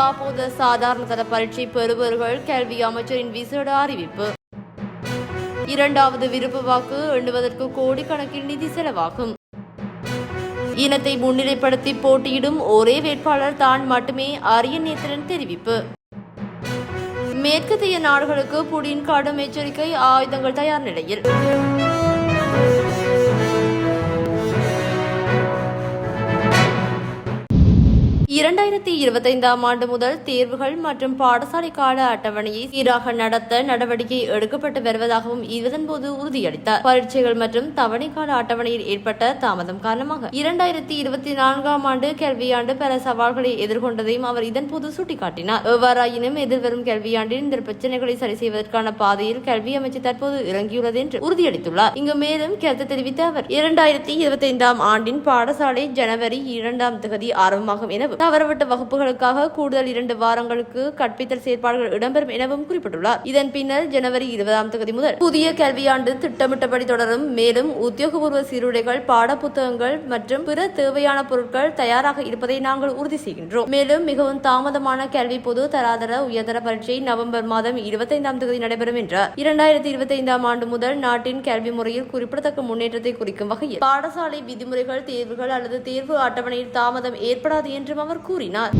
காப்போத சாதாரண தர பரீட்சை பெறுபவர்கள் கல்வி அமைச்சரின் விசேட அறிவிப்பு. இரண்டாவது விருப்ப வாக்கு எண்ணுவதற்கு கோடிக்கணக்கில் நிதி செலவாகும். இனத்தை முன்னிலைப்படுத்தி போட்டியிடும் ஒரே வேட்பாளர் தான் மட்டுமே அரிய நேத்திரன் தெரிவிப்பு. மேற்கத்திய நாடுகளுக்கு புடின் கடும் எச்சரிக்கை ஆயுதங்கள் தயார் நிலையில். இரண்டாயிரத்தி இருபத்தைந்தாம் ஆண்டு முதல் தேர்வுகள் மற்றும் பாடசாலை கால அட்டவணையை சீராக நடத்த நடவடிக்கை எடுக்கப்பட்டு வருவதாகவும் இதன்போது உறுதியளித்தார். பரீட்சைகள் மற்றும் தவணை கால அட்டவணையில் ஏற்பட்ட தாமதம் காரணமாக இரண்டாயிரத்தி இருபத்தி நான்காம் ஆண்டு கல்வியாண்டு பல சவால்களை எதிர்கொண்டதையும் அவர் இதன்போது சுட்டிக்காட்டினார். எவ்வாறாயினும் எதிர்வரும் கல்வியாண்டில் இந்த பிரச்சனைகளை சரி செய்வதற்கான பாதையில் கல்வி அமைச்சு தற்போது இறங்கியுள்ளது என்று உறுதியளித்துள்ளார். இங்கு மேலும் கருத்து தெரிவித்த அவர் இரண்டாயிரத்தி இருபத்தைந்தாம் ஆண்டின் பாடசாலை ஜனவரி இரண்டாம் தேதி ஆரம்பமாகும் எனவும் அவரவட்ட வகுப்புகளுக்காக கூடுதல் இரண்டு வாரங்களுக்கு கற்பித்தல் செயற்பாடுகள் இடம்பெறும் எனவும் குறிப்பிட்டுள்ளார். இதன் பின்னர் ஜனவரி இருபதாம் தேதி முதல் புதிய கல்வியாண்டு திட்டமிட்டபடி தொடரும். மேலும் உத்தியோகபூர்வ சீருடைகள் பாடப்புத்தகங்கள் மற்றும் பிற தேவையான பொருட்கள் தயாராக இருப்பதை நாங்கள் உறுதி செய்கின்றோம். மேலும் மிகவும் தாமதமான கல்வி பொது தராதர உயர்தர பரீட்சை நவம்பர் மாதம் இருபத்தைந்தாம் தேதி நடைபெறும் என்றார். இரண்டாயிரத்தி இருபத்தைந்தாம் ஆண்டு முதல் நாட்டின் கல்வி முறையில் குறிப்பிடத்தக்க முன்னேற்றத்தை குறிக்கும் வகையில் பாடசாலை விதிமுறைகள் தேர்வுகள் அல்லது தேர்வு அட்டவணையில் தாமதம் ஏற்படாது என்றும் அவர் அவர் கூறினார்.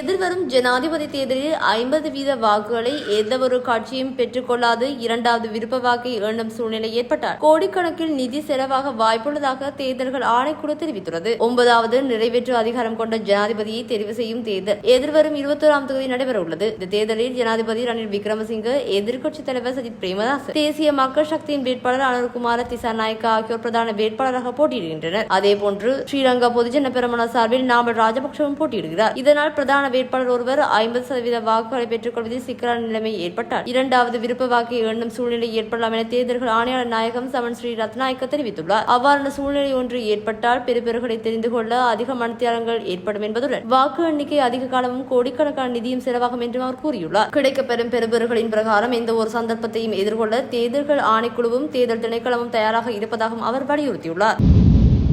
எதிர்வரும் ஜனாதிபதி தேர்தலில் ஐம்பது வீத வாக்குகளை எந்தவொரு கட்சியும் பெற்றுக்கொள்ளாது இரண்டாவது விருப்ப வாக்கை எண்ணும் சூழ்நிலை ஏற்பட்டால் கோடிக்கணக்கில் நிதி செலவாக வாய்ப்புள்ளதாக தேர்தல்கள் ஆணைக்குழு தெரிவித்துள்ளது. ஒன்பதாவது நிறைவேற்று அதிகாரம் கொண்ட ஜனாதிபதியை தெரிவு செய்யும் தேர்தல் எதிர்வரும் இருபத்தோராம் தொகுதி நடைபெற உள்ளது இந்த தேர்தலில் ஜனாதிபதி ரணில் விக்ரமசிங்க எதிர்க்கட்சித் தலைவர் சஜித் பிரேமதாஸ் தேசிய மக்கள் சக்தியின் வேட்பாளர் அனுர்குமார திசாநாயக்கா ஆகியோர் பிரதான வேட்பாளராக போட்டியிடுகின்றனர். அதேபோன்று ஸ்ரீலங்கா பொதுஜன பெருமன சார்பில் நாமல் ராஜபக்சவும் போட்டியிடுகிறார். இதனால் பிரதான வேட்பாளர் ஒருவர் ஐம்பது சதவீத வாக்குகளை பெற்றுக் கொள்வதில் சிக்கலான நிலைமை ஏற்பட்டால் இரண்டாவது விருப்ப வாக்கை எண்ணும் சூழ்நிலை ஏற்படலாம் என தேர்தல்கள் ஆணையாளர் நாயகம் சமன் ஸ்ரீ ரத்நாயக்க தெரிவித்துள்ளார். அவ்வாறான சூழ்நிலை ஒன்று ஏற்பட்டால் பெருபெருகளை தெரிந்து கொள்ள அதிக மனத்தியாரங்கள் ஏற்படும் என்பதுடன் வாக்கு எண்ணிக்கை அதிக காலமும் கோடிக்கணக்கான நிதியும் செலவாகும் என்றும் அவர் கூறியுள்ளார். கிடைக்கப்பெறும் பெருபெருகளின் பிரகாரம் எந்த ஒரு சந்தர்ப்பத்தையும் எதிர்கொள்ள தேர்தல்கள் ஆணைக்குழுவும் தேர்தல் திணைக்களமும் தயாராக இருப்பதாகவும் அவர் வலியுறுத்தியுள்ளார்.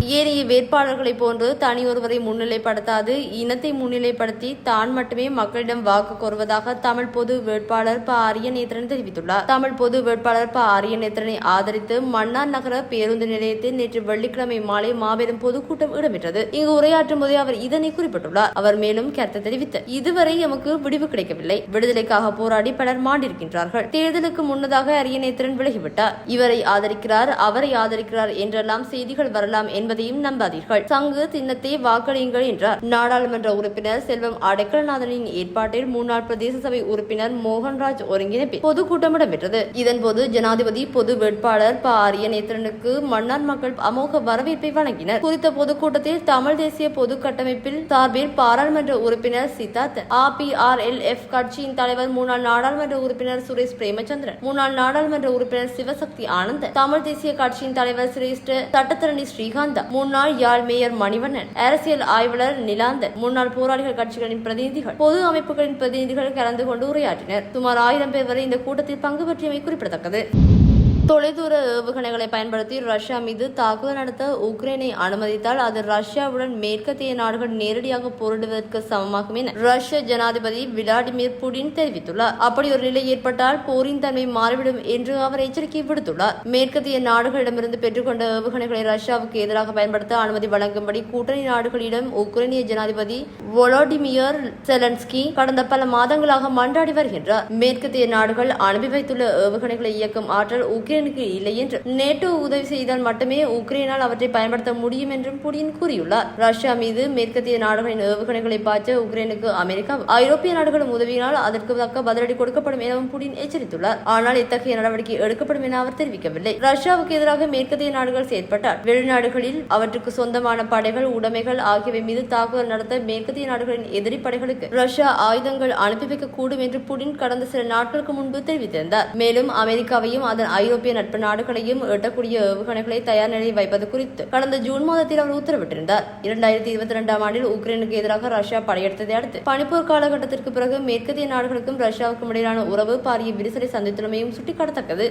ஏனைய வேட்பாளர்களைப் போன்று தனியொருவரை முன்னிலைப்படுத்தாது. இனத்தை முன்னிலைப்படுத்தி தான் மட்டுமே மக்களிடம் வாக்கு கோருவதாக தமிழ் பொது வேட்பாளர் ப. அரியநேத்திரன் தெரிவித்துள்ளார். தமிழ் பொது வேட்பாளர் ப. அரியநேத்திரனை ஆதரித்து மன்னார் நகர பேருந்து நிலையத்தில் நேற்று வெள்ளிக்கிழமை மாலை மாபெரும் பொதுக்கூட்டம் இடம்பெற்றது. இங்கு உரையாற்றும் போதே அவர் இதனை குறிப்பிட்டுள்ளார். அவர் மேலும் கருத்து தெரிவித்து இதுவரை எமக்கு விடிவு கிடைக்கவில்லை. விடுதலைக்காக போராடி பலர் மாண்டிருக்கின்றார்கள். தேர்தலுக்கு முன்னதாக அரியநேத்திரன் விலகிவிட்டார். இவரை ஆதரிக்கிறார் அவரை ஆதரிக்கிறார் என்றெல்லாம் செய்திகள் வரலாம் என்பதையும் நம்பாதீர்கள். சங்கு சின்னத்தை வாக்களியுங்கள் என்றார். நாடாளுமன்ற உறுப்பினர் செல்வம் அடைக்கலநாதனின் ஏற்பாட்டில் முன்னாள் பிரதேச சபை உறுப்பினர் மோகன்ராஜ் ஒருங்கிணைப்பில் பொதுக்கூட்டம் இடம்பெற்றது. இதன்போது ஜனாதிபதி பொது வேட்பாளர் ப. ஆரியநேத்திரனுக்கு மன்னார் மக்கள் அமோக வரவேற்பை வழங்கினர். குறித்த பொதுக்கூட்டத்தில் தமிழ் தேசிய பொது கட்டமைப்பில் சார்பில் பாராளுமன்ற உறுப்பினர் சித்தார்த் ஆபிஆர்எல்எஃப் கட்சியின் தலைவர் முன்னாள் நாடாளுமன்ற உறுப்பினர் சுரேஷ் பிரேமச்சந்திரன் முன்னாள் நாடாளுமன்ற உறுப்பினர் சிவசக்தி ஆனந்த் தமிழ் தேசிய கட்சியின் தலைவர் சிரேஷ்ட சட்டத்தரணி ஸ்ரீகாந்த் முன்னாள் யாழ் மேயர் மணிவண்ணன் அரசியல் ஆய்வாளர் நிலாந்தன் முன்னாள் போராளிகள் கட்சிகளின் பிரதிநிதிகள் பொது அமைப்புகளின் பிரதிநிதிகள் கலந்து கொண்டு உரையாற்றினர். சுமார் ஆயிரம் பேர் வரை இந்த கூட்டத்தில் பங்கு பற்றியமை குறிப்பிடத்தக்கது. தொலைதூர ஏவுகணைகளை பயன்படுத்தி ரஷ்யா மீது தாக்குதல் நடத்த உக்ரைனை அனுமதித்தால் அது ரஷ்யாவுடன் மேற்கத்திய நாடுகள் நேரடியாக போரிடுவதற்கு சமமாகும் என ரஷ்ய ஜனாதிபதி விளாடிமிர் புடின் தெரிவித்துள்ளார். அப்படி ஒரு நிலை ஏற்பட்டால் போரின் தன்மை மாறிவிடும் என்று அவர் எச்சரிக்கை விடுத்துள்ளார். மேற்கத்திய நாடுகளிடமிருந்து பெற்றுக்கொண்ட ஏவுகணைகளை ரஷ்யாவுக்கு எதிராக பயன்படுத்த அனுமதி வழங்கும்படி கூட்டணி நாடுகளிடம் உக்ரைனிய ஜனாதிபதி வொலோடிமியர் செலன்ஸ்கி கடந்த பல மாதங்களாக மன்றாடி வருகின்றார். மேற்கத்திய நாடுகள் அனுப்பி வைத்துள்ள ஏவுகணைகளை இயக்கும் ஆற்றல் உக்ரைனுக்கு இல்லை என்று. நேட்டோ உதவி செய்தால் மட்டுமே உக்ரைனால் அவற்றை பயன்படுத்த முடியும் என்றும் புடின் கூறியுள்ளார். ரஷ்யா மீது மேற்கத்திய நாடுகளின் ஏவுகணைகளை பாய்ச்ச உக்ரைனுக்கு அமெரிக்கா ஐரோப்பிய நாடுகளும் உதவினால் அதற்கு தக்க பதிலடி கொடுக்கப்படும் எனவும் புடின் எச்சரித்துள்ளார். ஆனால் இத்தகைய நடவடிக்கை எடுக்கப்படும் என அவர் தெரிவிக்கவில்லை. ரஷ்யாவுக்கு எதிராக மேற்கத்திய நாடுகள் செயற்பட்டால் வெளிநாடுகளில் அவற்றுக்கு சொந்தமான படைகள் உடைமைகள் ஆகியவை மீது தாக்குதல் நடத்த மேற்கத்திய நாடுகளின் எதிரி படைகளுக்கு ரஷ்யா ஆயுதங்கள் அனுப்பி வைக்கக்கூடும் என்று புடின் கடந்த சில நாட்களுக்கு முன்பு தெரிவித்திருந்தார். மேலும் அமெரிக்காவையும் அதன் ஐரோப்பிய ஐரோப்பிய நட்பு நாடுகளையும் எட்டக்கூடிய ஏவுகணைகளை தயார் நிலையில் வைப்பது குறித்து கடந்த ஜூன் மாதத்தில் அவர் உத்தரவிட்டிருந்தார். இரண்டாயிரத்தி இருபத்தி இரண்டாம் ஆண்டில் உக்ரைனுக்கு எதிராக ரஷ்யா படையெடுத்ததை அடுத்து பனிப்போர் காலகட்டத்திற்கு பிறகு மேற்கத்திய நாடுகளுக்கும் ரஷ்யாவுக்கும் இடையிலான உறவு பாரிய விரிசலை சந்தித்துள்ளமையும் சுட்டிக்காட்டத்தக்கது.